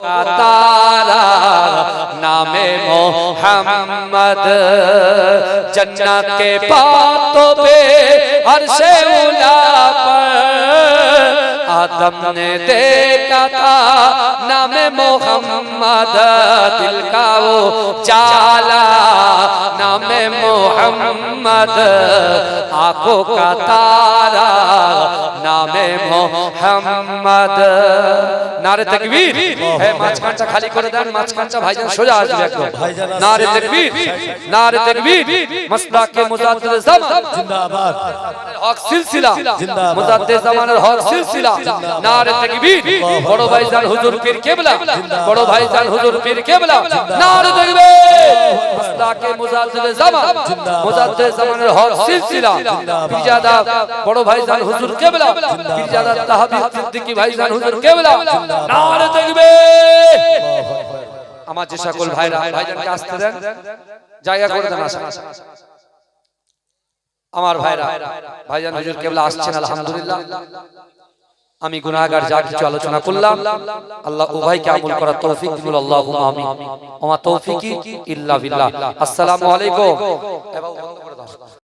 تارا نام محمد جنہ کے باتوں پہ عرش اولا پر آدم نے دیکھا تھا نام محمد دل کا وہ چالہ নামে মোহাম্মদ আকো কাতারা নামে মোহাম্মদ। নারে তাকবীর। হে মাছ কাঁচা খালি করে দেন মাছ কাঁচা ভাইজান সোজা আসবে একদম। নারে তাকবীর। নারে তাকবীর। মাসলাকে মুজাদ্দিদ জামান। জিন্দাবাদ। হক সিলসিলা। জিন্দাবাদ। মুজাদ্দিদ জামানের হক সিলসিলা। নারে তাকবীর। বড় ভাইজান হুজুর পীর কেবলা। বড় ভাইজান হুজুর পীর কেবলা। নারে তাকবীর। মাসলাকে মুজাদ্দিদ জামান মুজাদ্দিদ জামানের হক সিলসিলা। পিজাদা বড় ভাইজান হুজুর কেবলা। পিজাদা তাহাবি সিদ্দিকী ভাইজান হুজুর কেবলা। নারে তাকবীর আমার যে সকল ভাইরা ভাইজানকে আসতে দেন। জায়গা করে দেন আমার ভাইরা ভাইজান হুজুর কেবলা আসছেন আলহামদুলিল্লাহ। আমি গুনাহগার যা কিছু আলোচনা করলাম, আল্লাহ উভয়কে আমল করার তৌফিক দিল আল্লাহুম্মা আমিন। ওমা তৌফিকি ইল্লা বিল্লাহ। আসসালামু আলাইকুম।